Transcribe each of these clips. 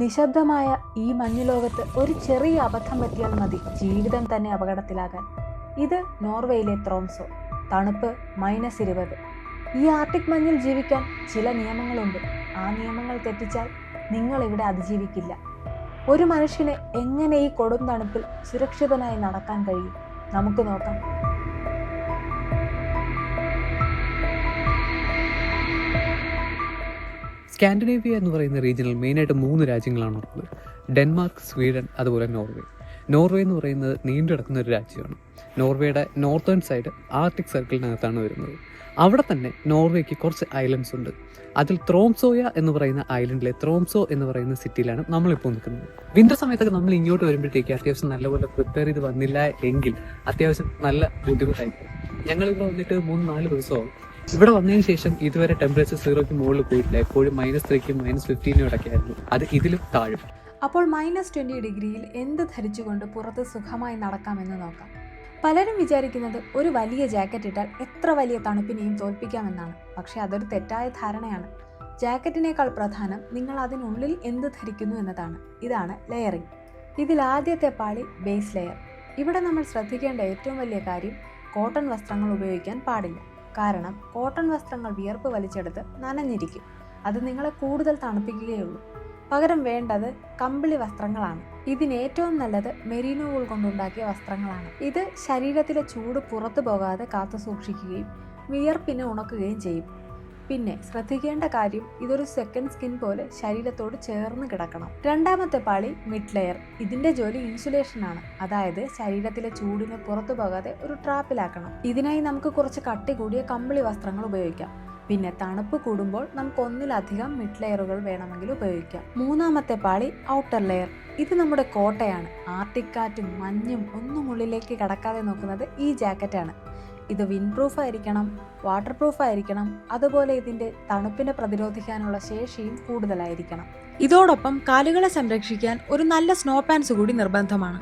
നിശബ്ദമായ ഈ മഞ്ഞുലോകത്ത് ഒരു ചെറിയ അബദ്ധം പറ്റിയാൽ മതി ജീവിതം തന്നെ അപകടത്തിലാകാൻ. ഇത് നോർവേയിലെ ത്രോംസോ. തണുപ്പ് മൈനസ് ഇരുപത്. ഈ ആർട്ടിക് മഞ്ഞിൽ ജീവിക്കാൻ ചില നിയമങ്ങളുണ്ട്. ആ നിയമങ്ങൾ തെറ്റിച്ചാൽ നിങ്ങൾ ഇവിടെ അതിജീവിക്കില്ല. ഒരു മനുഷ്യനെ എങ്ങനെ ഈ കൊടും തണുപ്പിൽ സുരക്ഷിതനായി നടക്കാൻ കഴിയും? നമുക്ക് നോക്കാം. സ്കാൻഡിനേവിയ എന്ന് പറയുന്ന റീജിയനിൽ മെയിനായിട്ട് മൂന്ന് രാജ്യങ്ങളാണുള്ളത് ഡെൻമാർക്ക് സ്വീഡൻ അതുപോലെ നോർവേ. നോർവേ എന്ന് പറയുന്നത് നീണ്ടു കിടക്കുന്ന ഒരു രാജ്യമാണ്. നോർവേയുടെ നോർത്തേൺ സൈഡ് ആർട്ടിക് സർക്കിളിനകത്താണ് വരുന്നത്. അവിടെ തന്നെ നോർവേക്ക് കുറച്ച് ഐലൻഡ്സ് ഉണ്ട്. അതിൽ ത്രോംസോയ എന്ന് പറയുന്ന ഐലൻഡിലെ ത്രോംസോ എന്ന് പറയുന്ന സിറ്റിയിലാണ് നമ്മളിപ്പോൾ നിൽക്കുന്നത്. വിന്റർ സമയത്തൊക്കെ നമ്മൾ ഇങ്ങോട്ട് വരുമ്പോഴത്തേക്ക് അത്യാവശ്യം നല്ലപോലെ പ്രിപ്പയർ ചെയ്ത് വന്നില്ല എങ്കിൽ അത്യാവശ്യം നല്ല ബുദ്ധിമുട്ടായിരിക്കും. ഞങ്ങൾ ഇവിടെ വന്നിട്ട് മൂന്ന് നാല് ദിവസമാവും. ഇവിടെ വന്നതിന് ശേഷം ഇതുവരെ ടെമ്പറേച്ചർ സീറോയ്ക്ക് മുകളിൽ പോയിട്ടില്ല. എപ്പോഴും മൈനസ് ത്രീക്കും മൈനസ് ഫിഫ്റ്റീനും ഇടയ്ക്കായിരുന്നു അത് ഇതിലും താഴും. അപ്പോൾ മൈനസ് ട്വന്റി ഡിഗ്രിയിൽ എന്ത് ധരിച്ചുകൊണ്ട് പുറത്ത് സുഖമായി നടക്കാമെന്ന് നോക്കാം. പലരും വിചാരിക്കുന്നത് ഒരു വലിയ ജാക്കറ്റ് ഇട്ടാൽ എത്ര വലിയ തണുപ്പിനെയും തോൽപ്പിക്കാമെന്നാണ്. പക്ഷേ അതൊരു തെറ്റായ ധാരണയാണ്. ജാക്കറ്റിനേക്കാൾ പ്രധാനം നിങ്ങൾ അതിനുള്ളിൽ എന്ത് ധരിക്കുന്നു എന്നതാണ്. ഇതാണ് ലെയറിംഗ് ഇതിൽ ആദ്യത്തെ പാളി ബേസ് ലെയർ ഇവിടെ നമ്മൾ ശ്രദ്ധിക്കേണ്ട ഏറ്റവും വലിയ കാര്യം കോട്ടൺ വസ്ത്രങ്ങൾ ഉപയോഗിക്കാൻ പാടില്ല. കാരണം കോട്ടൺ വസ്ത്രങ്ങൾ വിയർപ്പ് വലിച്ചെടുത്ത് നനഞ്ഞിരിക്കും. അത് നിങ്ങളെ കൂടുതൽ തണുപ്പിക്കുകയുള്ളൂ. പകരം വേണ്ടത് കമ്പിളി വസ്ത്രങ്ങളാണ്. ഇതിന് ഏറ്റവും നല്ലത് മെരീനോ കൊണ്ടുണ്ടാക്കിയ വസ്ത്രങ്ങളാണ്. ഇത് ശരീരത്തിലെ ചൂട് പുറത്തു പോകാതെ കാത്തു സൂക്ഷിക്കുകയും വിയർപ്പിനെ ഉണക്കുകയും ചെയ്യും. പിന്നെ ശ്രദ്ധിക്കേണ്ട കാര്യം ഇതൊരു സെക്കൻഡ് സ്കിൻ പോലെ ശരീരത്തോട് ചേർന്ന് കിടക്കണം. രണ്ടാമത്തെ പാളി മിഡ് ലെയർ ഇതിന്റെ ജോലി ഇൻസുലേഷൻ ആണ്. അതായത് ശരീരത്തിലെ ചൂടിനെ പുറത്തു പോകാതെ ഒരു ട്രാപ്പിലാക്കണം ഇതിനായി നമുക്ക് കുറച്ച് കട്ടി കൂടിയ കമ്പിളി വസ്ത്രങ്ങൾ ഉപയോഗിക്കാം. പിന്നെ തണുപ്പ് കൂടുമ്പോൾ നമുക്ക് ഒന്നിലധികം മിഡ് ലെയറുകൾ വേണമെങ്കിൽ ഉപയോഗിക്കാം. മൂന്നാമത്തെ പാളി ഔട്ടർ ലെയർ ഇത് നമ്മുടെ കോട്ടയാണ്. ആർട്ടിക്കാറ്റും മഞ്ഞും ഒന്നും ഉള്ളിലേക്ക് കടക്കാതെ നോക്കുന്നത് ഈ ജാക്കറ്റാണ് ഇത് വിൻഡ് പ്രൂഫ് ആയിരിക്കണം വാട്ടർ പ്രൂഫ് ആയിരിക്കണം അതുപോലെ ഇതിന്റെ തണുപ്പിനെ പ്രതിരോധിക്കാനുള്ള ശേഷിയും കൂടുതലായിരിക്കണം. ഇതോടൊപ്പം കാലുകളെ സംരക്ഷിക്കാൻ ഒരു നല്ല സ്നോ പാൻസ് കൂടി നിർബന്ധമാണ്.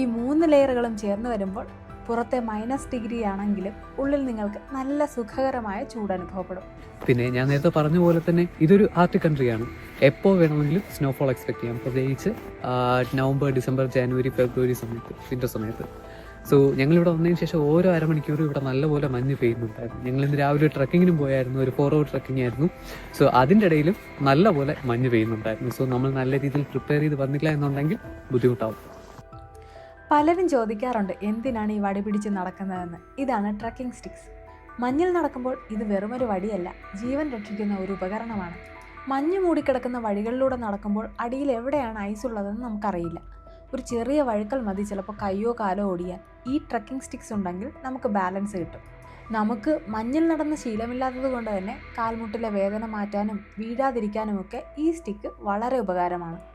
ഈ മൂന്ന് ലെയറുകളും ചേർന്ന് വരുമ്പോൾ പുറത്തെ മൈനസ് ഡിഗ്രി ആണെങ്കിലും ഉള്ളിൽ നിങ്ങൾക്ക് നല്ല സുഖകരമായ ചൂട് അനുഭവപ്പെടും പിന്നെ ഞാൻ നേരത്തെ പറഞ്ഞ പോലെ തന്നെ ഇതൊരു ആർട്ടിക് ആണ്. എപ്പോൾ വേണമെങ്കിലും സ്നോഫോൾ എക്സ്പെക്ട് ചെയ്യാം. പ്രത്യേകിച്ച് നവംബർ ഡിസംബർ ജാനുവരി ഫെബ്രുവരി സമയത്ത് വിന്റർ സമയത്ത്. സോ ഞങ്ങൾ ഇവിടെ വന്നതിന് ശേഷം ഓരോ അരമണിക്കൂറും ഇവിടെ നല്ലപോലെ മഞ്ഞ് പെയ്യുന്നുണ്ടായിരുന്നു. ഞങ്ങൾ ഇന്ന് രാവിലെ ട്രക്കിങ്ങിനും പോയായിരുന്നു. ഒരു ഫോർ അവർ ട്രക്കിംഗ് ആയിരുന്നു. സോ അതിന്റെ ഇടയിലും നല്ലപോലെ മഞ്ഞ് പെയ്യുന്നുണ്ടായിരുന്നു. സോ നമ്മൾ നല്ല രീതിയിൽ പ്രിപ്പയർ ചെയ്ത് വന്നില്ല എന്നുണ്ടെങ്കിൽ ബുദ്ധിമുട്ടാവും. പലരും ചോദിക്കാറുണ്ട് എന്തിനാണ് ഈ വടി പിടിച്ച് നടക്കുന്നതെന്ന്? ഇതാണ് ട്രക്കിംഗ് സ്റ്റിക്സ് മഞ്ഞിൽ നടക്കുമ്പോൾ ഇത് വെറുമൊരു വടിയല്ല ജീവൻ രക്ഷിക്കുന്ന ഒരു ഉപകരണമാണ്. മഞ്ഞ് മൂടിക്കിടക്കുന്ന വഴികളിലൂടെ നടക്കുമ്പോൾ അടിയിൽ എവിടെയാണ് ഐസ് ഉള്ളതെന്ന് നമുക്കറിയില്ല. ഒരു ചെറിയ വഴുക്കൽ മതി ചിലപ്പോൾ കയ്യോ കാലോ ഓടിയാൻ ഈ ട്രക്കിംഗ് സ്റ്റിക്സ് ഉണ്ടെങ്കിൽ നമുക്ക് ബാലൻസ് കിട്ടും. നമുക്ക് മഞ്ഞിൽ നടന്ന ശീലമില്ലാത്തത് കൊണ്ട് തന്നെ കാൽമുട്ടിലെ വേദന മാറ്റാനും വീഴാതിരിക്കാനുമൊക്കെ ഈ സ്റ്റിക്ക് വളരെ ഉപകാരമാണ്.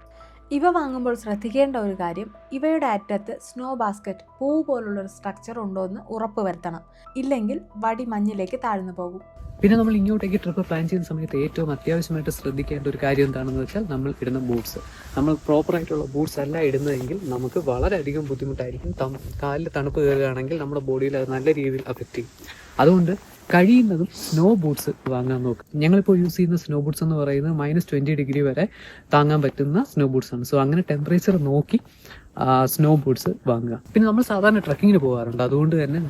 ഇവ വാങ്ങുമ്പോൾ ശ്രദ്ധിക്കേണ്ട ഒരു കാര്യം ഇവയുടെ അറ്റത്ത് സ്നോ ബാസ്ക്കറ്റ് പൂ പോലുള്ള ഒരു സ്ട്രക്ചർ ഉണ്ടോ എന്ന് ഉറപ്പ് വരുത്തണം. ഇല്ലെങ്കിൽ വടി മഞ്ഞിലേക്ക് താഴ്ന്നു പോകും. പിന്നെ നമ്മൾ ഇങ്ങോട്ടേക്ക് ട്രിപ്പ് പ്ലാൻ ചെയ്യുന്ന സമയത്ത് ഏറ്റവും അത്യാവശ്യമായിട്ട് ശ്രദ്ധിക്കേണ്ട ഒരു കാര്യം എന്താണെന്ന് വെച്ചാൽ നമ്മൾ ഇടുന്ന ബൂട്ട്സ് നമ്മൾ പ്രോപ്പർ ആയിട്ടുള്ള ബൂട്ട്സ് അല്ല ഇടുന്നതെങ്കിൽ നമുക്ക് വളരെയധികം ബുദ്ധിമുട്ടായിരിക്കും. കാലിൽ തണുപ്പ് കയറുകയാണെങ്കിൽ നമ്മുടെ ബോഡിയിൽ അത് നല്ല രീതിയിൽ അഫക്റ്റ് ചെയ്യും. അതുകൊണ്ട് കഴിയുന്നതും സ്നോ ബൂട്ട്സ് വാങ്ങാൻ നോക്കും. ഞങ്ങളിപ്പോൾ യൂസ് ചെയ്യുന്ന സ്നോ ബൂട്ട്സ് എന്ന് പറയുന്നത് മൈനസ് ട്വന്റി ഡിഗ്രി വരെ താങ്ങാൻ പറ്റുന്ന സ്നോ ബൂട്ട്സ് ആണ്. സോ അങ്ങനെ ടെമ്പറേച്ചർ നോക്കി സ്നോ ബൂട്ട്സ് വാങ്ങുക. പിന്നെ നമ്മൾ സാധാരണ ട്രക്കിങ്ങിന് പോകാറുണ്ട്. അതുകൊണ്ട് തന്നെ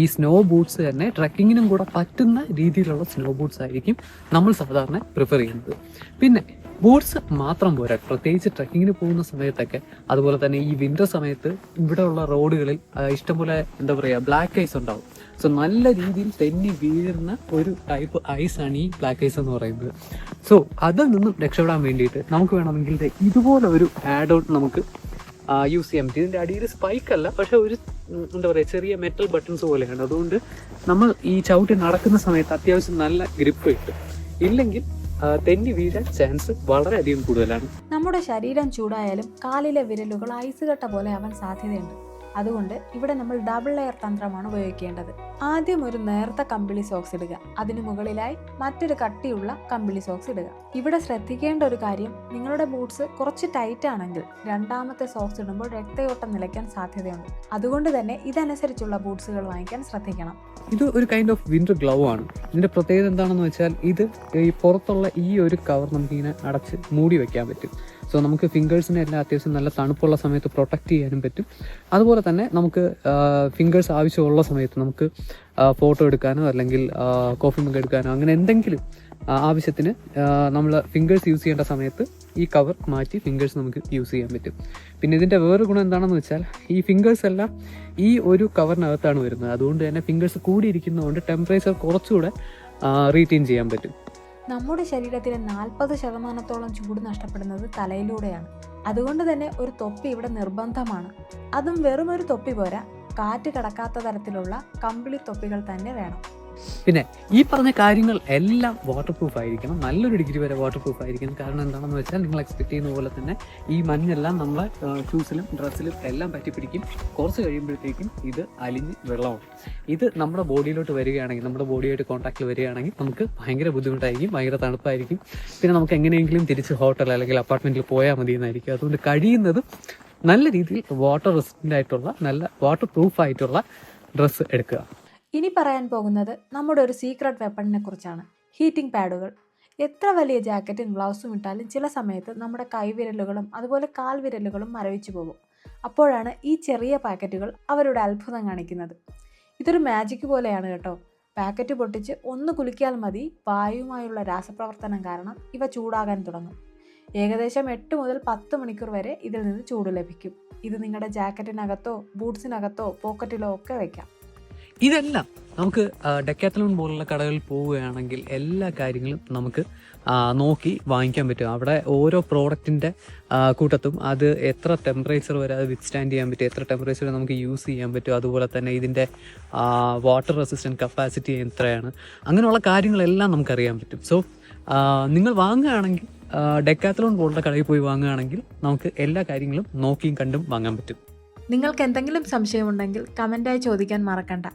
ഈ സ്നോ ബൂട്ട്സ് തന്നെ ട്രക്കിങ്ങിനും കൂടെ പറ്റുന്ന രീതിയിലുള്ള സ്നോ ബൂട്ട്സ് ആയിരിക്കും നമ്മൾ സാധാരണ പ്രിഫർ ചെയ്യുന്നത്. പിന്നെ ബൂട്ട്സ് മാത്രം പോരാ. പ്രത്യേകിച്ച് ട്രക്കിങ്ങിന് പോകുന്ന സമയത്തൊക്കെ അതുപോലെ തന്നെ ഈ വിന്റർ സമയത്ത് ഇവിടെയുള്ള റോഡുകളിൽ ഇഷ്ടംപോലെ എന്താ പറയുക ബ്ലാക്ക് ഐസ് ഉണ്ടാവും. സോ നല്ല രീതിയിൽ തെന്നി വീഴുന്ന ഒരു ടൈപ്പ് ഐസ് ആണ് ഈ ബ്ലാക്ക് ഐസ് എന്ന് പറയുന്നത്. സോ അതിൽ നിന്നും രക്ഷപ്പെടാൻ വേണ്ടിയിട്ട് നമുക്ക് വേണമെങ്കിൽ ഇതുപോലെ ഒരു ആഡ് ഔട്ട് നമുക്ക് യൂസ് ചെയ്യാൻ പറ്റും. ഇതിന്റെ അടിയിൽ സ്പൈക്ക് അല്ല പക്ഷെ ഒരു എന്താ പറയുക ചെറിയ മെറ്റൽ ബട്ടൺസ് പോലെയാണ്. അതുകൊണ്ട് നമ്മൾ ഈ ചവിട്ടി നടക്കുന്ന സമയത്ത് അത്യാവശ്യം നല്ല ഗ്രിപ്പ് കിട്ടും ഇല്ലെങ്കിൽ തെന്നി വീഴാൻ ചാൻസ് വളരെയധികം കൂടുതലാണ്. നമ്മുടെ ശരീരം ചൂടായാലും കാലിലെ വിരലുകൾ ഐസ് കട്ട പോലെ ആവാൻ സാധ്യതയുണ്ട്. അതുകൊണ്ട് ഇവിടെ നമ്മൾ ഡബിൾ ലെയർ തന്ത്രമാണ് ഉപയോഗിക്കേണ്ടത്. ആദ്യം ഒരു നേർത്ത കമ്പിളി സോക്സ് ഇടുക. അതിനു മുകളിലായി മറ്റൊരു കട്ടിയുള്ള കമ്പിളി സോക്സ് ഇടുക. ഇവിടെ ശ്രദ്ധിക്കേണ്ട ഒരു കാര്യം നിങ്ങളുടെ ബൂട്ട്സ് കുറച്ച് ടൈറ്റ് ആണെങ്കിൽ രണ്ടാമത്തെ സോക്സ് ഇടുമ്പോൾ രക്തയോട്ടം നിലയ്ക്കാൻ സാധ്യതയുണ്ട്. അതുകൊണ്ട് തന്നെ ഇതനുസരിച്ചുള്ള ബൂട്ട്സുകൾ വാങ്ങിക്കാൻ ശ്രദ്ധിക്കണം. ഇത് ഒരു കൈൻഡ് ഓഫ് വിന്റർ ഗ്ലൗ ആണ്. ഇതിന്റെ പ്രത്യേകത എന്താണെന്ന് വെച്ചാൽ ഇത് ഈ പുറത്തുള്ള ഈ ഒരു കവർ നമുക്ക് ഇങ്ങനെ അടച്ച് മൂടി വെക്കാൻ പറ്റും. സോ നമുക്ക് ഫിംഗേഴ്സിനെ എല്ലാം അത്യാവശ്യം നല്ല തണുപ്പുള്ള സമയത്ത് പ്രൊട്ടക്റ്റ് ചെയ്യാനും പറ്റും. അതുപോലെ തന്നെ നമുക്ക് ഫിംഗേഴ്സ് ആവശ്യമുള്ള സമയത്ത് നമുക്ക് ഫോട്ടോ എടുക്കാനോ അല്ലെങ്കിൽ കോഫി മുഖം എടുക്കാനോ അങ്ങനെ എന്തെങ്കിലും ആവശ്യത്തിന് നമ്മൾ ഫിംഗേഴ്സ് യൂസ് ചെയ്യേണ്ട സമയത്ത് ഈ കവർ മാറ്റി ഫിംഗേഴ്സ് നമുക്ക് യൂസ് ചെയ്യാൻ പറ്റും. പിന്നെ ഇതിന്റെ വേറൊരു ഗുണം എന്താണെന്ന് വെച്ചാൽ ഈ ഫിംഗേഴ്സ് എല്ലാം ഈ ഒരു കവറിനകത്താണ് വരുന്നത്. അതുകൊണ്ട് തന്നെ ഫിംഗേഴ്സ് കൂടിയിരിക്കുന്നതുകൊണ്ട് ടെമ്പറേച്ചർ കുറച്ചുകൂടെ റീറ്റെയിൻ ചെയ്യാൻ പറ്റും. നമ്മുടെ ശരീരത്തിലെ നാൽപ്പത് ശതമാനത്തോളം ചൂട് നഷ്ടപ്പെടുന്നത് തലയിലൂടെയാണ്. അതുകൊണ്ട് തന്നെ ഒരു തൊപ്പി ഇവിടെ നിർബന്ധമാണ്. അതും വെറും ഒരു തൊപ്പി പോരാ. കാറ്റ് കടക്കാത്ത തരത്തിലുള്ള കമ്പിളി തൊപ്പികൾ തന്നെ വേണം. പിന്നെ ഈ പറഞ്ഞ കാര്യങ്ങൾ എല്ലാം വാട്ടർ പ്രൂഫ് ആയിരിക്കണം. നല്ലൊരു ഡിഗ്രി വരെ വാട്ടർ പ്രൂഫ് ആയിരിക്കണം. കാരണം എന്താണെന്ന് വെച്ചാൽ നിങ്ങൾ എക്സ്പെക്ട് ചെയ്യുന്ന പോലെ തന്നെ ഈ മഞ്ഞെല്ലാം നമ്മൾ ഷൂസിലും ഡ്രസ്സിലും എല്ലാം പറ്റി പിടിക്കും. കുറച്ച് കഴിയുമ്പോഴത്തേക്കും ഇത് അലിഞ്ഞ് വെള്ളമാവും. ഇത് നമ്മുടെ ബോഡിയിലോട്ട് വരികയാണെങ്കിൽ നമ്മുടെ ബോഡിയായിട്ട് കോൺടാക്റ്റിൽ വരികയാണെങ്കിൽ നമുക്ക് ഭയങ്കര ബുദ്ധിമുട്ടായിരിക്കും ഭയങ്കര തണുപ്പായിരിക്കും. പിന്നെ നമുക്ക് എങ്ങനെയെങ്കിലും തിരിച്ച് ഹോട്ടൽ അല്ലെങ്കിൽ അപ്പാർട്ട്മെന്റിൽ പോയാൽ മതി എന്നായിരിക്കും അതുകൊണ്ട് കഴിയുന്നതും നല്ല രീതിയിൽ വാട്ടർ റെസിസ്റ്റന്റ് ആയിട്ടുള്ള നല്ല വാട്ടർ പ്രൂഫ് ആയിട്ടുള്ള ഡ്രസ്സ് എടുക്കുക. ഇനി പറയാൻ പോകുന്നത് നമ്മുടെ ഒരു സീക്രട്ട് വെപ്പണിനെ കുറിച്ചാണ്. ഹീറ്റിംഗ് പാഡുകൾ എത്ര വലിയ ജാക്കറ്റും ഗ്ലൗസും ഇട്ടാലും ചില സമയത്ത് നമ്മുടെ കൈവിരലുകളും അതുപോലെ കാൽവിരലുകളും മരവിച്ചു പോകും. അപ്പോഴാണ് ഈ ചെറിയ പാക്കറ്റുകൾ അവരുടെ അത്ഭുതം കാണിക്കുന്നത്. ഇതൊരു മാജിക് പോലെയാണ് കേട്ടോ. പാക്കറ്റ് പൊട്ടിച്ച് ഒന്ന് കുലുക്കിയാൽ മതി. വായുവുമായുള്ള രാസപ്രവർത്തനം കാരണം ഇവ ചൂടാകാൻ തുടങ്ങും. ഏകദേശം എട്ട് മുതൽ പത്ത് മണിക്കൂർ വരെ ഇതിൽ നിന്ന് ചൂട് ലഭിക്കും. ഇത് നിങ്ങളുടെ ജാക്കറ്റിനകത്തോ ബൂട്ട്സിനകത്തോ പോക്കറ്റിലോ ഒക്കെ വെക്കാം. ഇതെല്ലാം നമുക്ക് ഡെക്കാത്തലോൺ പോലുള്ള കടകളിൽ പോവുകയാണെങ്കിൽ എല്ലാ കാര്യങ്ങളും നമുക്ക് നോക്കി വാങ്ങിക്കാൻ പറ്റും. അവിടെ ഓരോ പ്രോഡക്റ്റിന്റെ കൂട്ടത്തും അത് എത്ര ടെമ്പറേച്ചർ വരെ അത് വിത്ത്സ്റ്റാൻഡ് ചെയ്യാൻ പറ്റും എത്ര ടെമ്പറേച്ചർ നമുക്ക് യൂസ് ചെയ്യാൻ പറ്റും. അതുപോലെ തന്നെ ഇതിന്റെ വാട്ടർ റെസിസ്റ്റന്റ് കപ്പാസിറ്റി എത്രയാണ്. അങ്ങനെയുള്ള കാര്യങ്ങളെല്ലാം നമുക്കറിയാൻ പറ്റും. സോ നിങ്ങൾ വാങ്ങുകയാണെങ്കിൽ ഡെക്കാത്തലോൺ പോലുള്ള കടയിൽ പോയി വാങ്ങുകയാണെങ്കിൽ നമുക്ക് എല്ലാ കാര്യങ്ങളും നോക്കിയും കണ്ടും വാങ്ങാൻ പറ്റും. നിങ്ങൾക്ക് എന്തെങ്കിലും സംശയമുണ്ടെങ്കിൽ കമന്റായി ചോദിക്കാൻ മറക്കണ്ട.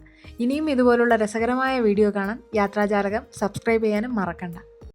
ഇനിയും ഇതുപോലുള്ള രസകരമായ വീഡിയോ കാണാൻ യാത്രാജാലകം സബ്സ്ക്രൈബ് ചെയ്യാനും മറക്കണ്ട.